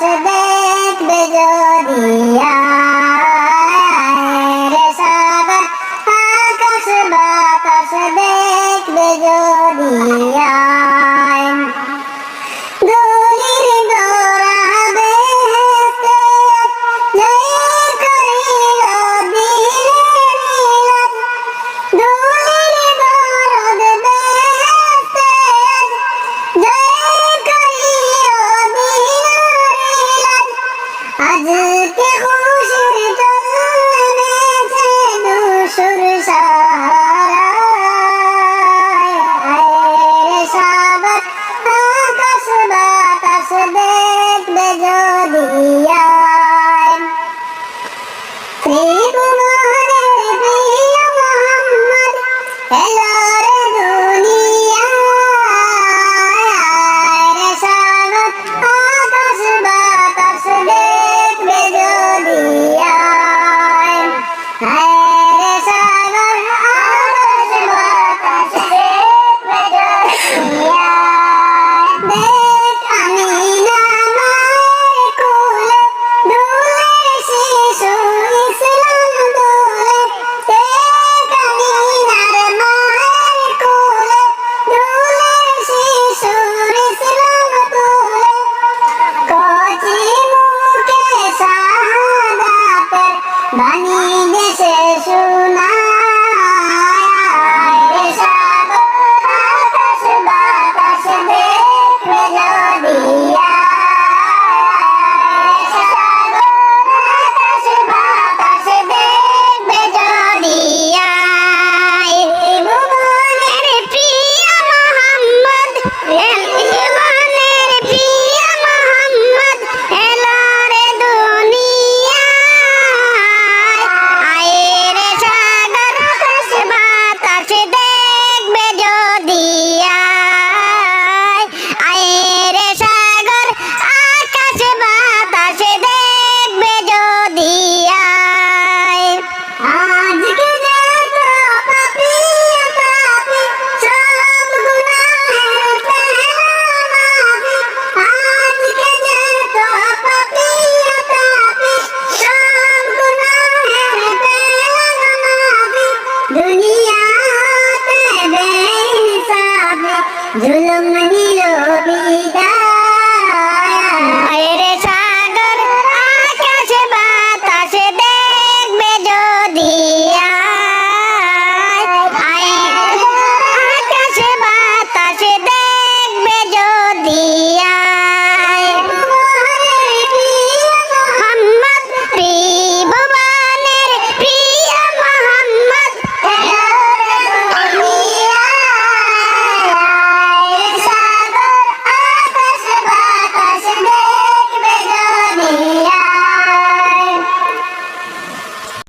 দেখবে যদি Hello. বানিয়ে গেছে সোনা। Yo no me olvidaré.